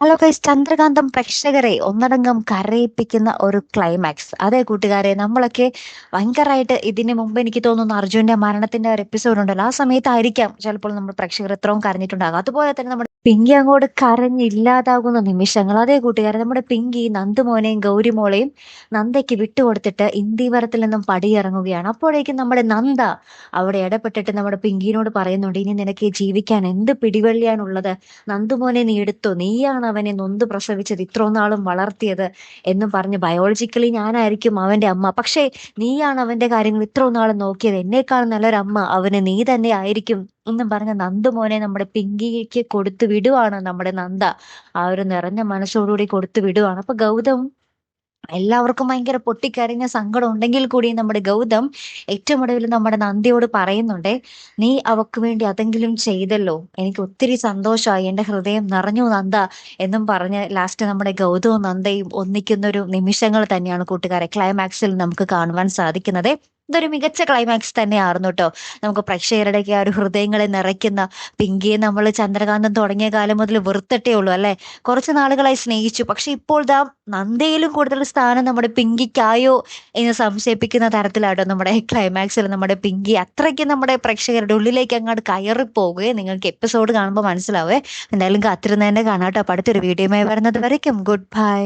Hello guys ചന്ദ്രകാന്തം പ്രേക്ഷകരെ ഒന്നടങ്കം കരയിപ്പിക്കുന്ന ഒരു ക്ലൈമാക്സ് അതെ കൂട്ടുകാരെ നമ്മളൊക്കെ ഭയങ്കരമായിട്ട് ഇതിന് മുമ്പ് എനിക്ക് തോന്നുന്നു അർജുന്റെ മരണത്തിന്റെ ഒരു എപ്പിസോഡ് ഉണ്ടല്ലോ. ആ സമയത്തായിരിക്കാം ചിലപ്പോൾ നമ്മൾ പ്രേക്ഷകർ എത്രയും കരഞ്ഞിട്ടുണ്ടാകും അതുപോലെ തന്നെ നമ്മുടെ പിങ്കി അങ്ങോട്ട് കരഞ്ഞില്ലാതാകുന്ന നിമിഷങ്ങൾ. അതേ കൂട്ടുകാരെ നമ്മുടെ പിങ്കി നന്ദുമോനെയും ഗൗരിമോളെയും നന്ദയ്ക്ക് വിട്ടുകൊടുത്തിട്ട് ഇന്ദീവരത്തിൽ നിന്നും പടിയിറങ്ങുകയാണ്. അപ്പോഴേക്കും നമ്മുടെ നന്ദ അവിടെ ഇടപെട്ടിട്ട് നമ്മുടെ പിങ്കിനോട് പറയുന്നുണ്ട് ഇനി നിനക്ക് ജീവിക്കാൻ എന്ത് പിടിവള്ളിയാണുള്ളത്? നന്ദുമോനെ നീ എടുത്തു? നീയാണ് അവനെ നൊന്ത് പ്രസവിച്ചത് ഇത്രയും നാളും വളർത്തിയത് എന്ന് പറഞ്ഞ് ബയോളജിക്കലി ഞാനായിരിക്കും അവന്റെ അമ്മ. പക്ഷേ നീയാണ് അവന്റെ കാര്യങ്ങൾ ഇത്രയും നാളും നോക്കിയത്. എന്നേക്കാൾ നല്ലൊരമ്മ അവന് നീ തന്നെ ആയിരിക്കും. എന്നും പറഞ്ഞ നന്ദുമോനെ നമ്മുടെ പിങ്കിക്ക് കൊടുത്തു വിടുവാണ് നമ്മുടെ നന്ദ. ആ ഒരു നിറഞ്ഞ മനസ്സോടുകൂടി കൊടുത്തു വിടുവാണ്. അപ്പൊ ഗൗതം എല്ലാവർക്കും ഭയങ്കര പൊട്ടിക്കരഞ്ഞ സങ്കടം ഉണ്ടെങ്കിൽ കൂടി നമ്മുടെ ഗൗതം ഏറ്റവും ഒടുവിൽ നമ്മുടെ നന്ദിയോട് പറയുന്നുണ്ട് നീ അവക്ക് വേണ്ടി അതെങ്കിലും ചെയ്തല്ലോ. എനിക്ക് ഒത്തിരി സന്തോഷമായി. എന്റെ ഹൃദയം നിറഞ്ഞു നന്ദ എന്നും പറഞ്ഞ് ലാസ്റ്റ് നമ്മുടെ ഗൗതവും നന്ദയും ഒന്നിക്കുന്ന ഒരു നിമിഷങ്ങൾ തന്നെയാണ് കൂട്ടുകാരെ ക്ലൈമാക്സിൽ നമുക്ക് കാണുവാൻ സാധിക്കുന്നത്. ഇതൊരു മികച്ച ക്ലൈമാക്സ് തന്നെയായിരുന്നു കേട്ടോ നമുക്ക് പ്രേക്ഷകരുടെയൊക്കെ ആ ഒരു ഹൃദയങ്ങളെ നിറയ്ക്കുന്ന പിങ്കിയെ നമ്മൾ ചന്ദ്രകാന്തം തുടങ്ങിയ കാലം മുതൽ വെറുത്തിട്ടേ ഉള്ളൂ അല്ലെ? കുറച്ച് നാളുകളായി സ്നേഹിച്ചു. പക്ഷെ ഇപ്പോൾ ദാ നന്ദയിലും കൂടുതൽ സ്ഥാനം നമ്മുടെ പിങ്കിക്കായോ എന്ന് സംശയിപ്പിക്കുന്ന തരത്തിലാട്ടോ നമ്മുടെ ക്ലൈമാക്സിൽ നമ്മുടെ പിങ്കി. അത്രയ്ക്ക് നമ്മുടെ പ്രേക്ഷകരുടെ ഉള്ളിലേക്ക് അങ്ങോട്ട് കയറി പോകുകയും നിങ്ങൾക്ക് എപ്പിസോഡ് കാണുമ്പോൾ മനസ്സിലാവേ. എന്തായാലും കാത്തിരുന്നതന്നെ കാണാട്ടോ അപ്പൊ അടുത്തൊരു വീഡിയോയുമായി വരുന്നത് വരയ്ക്കും ഗുഡ് ബൈ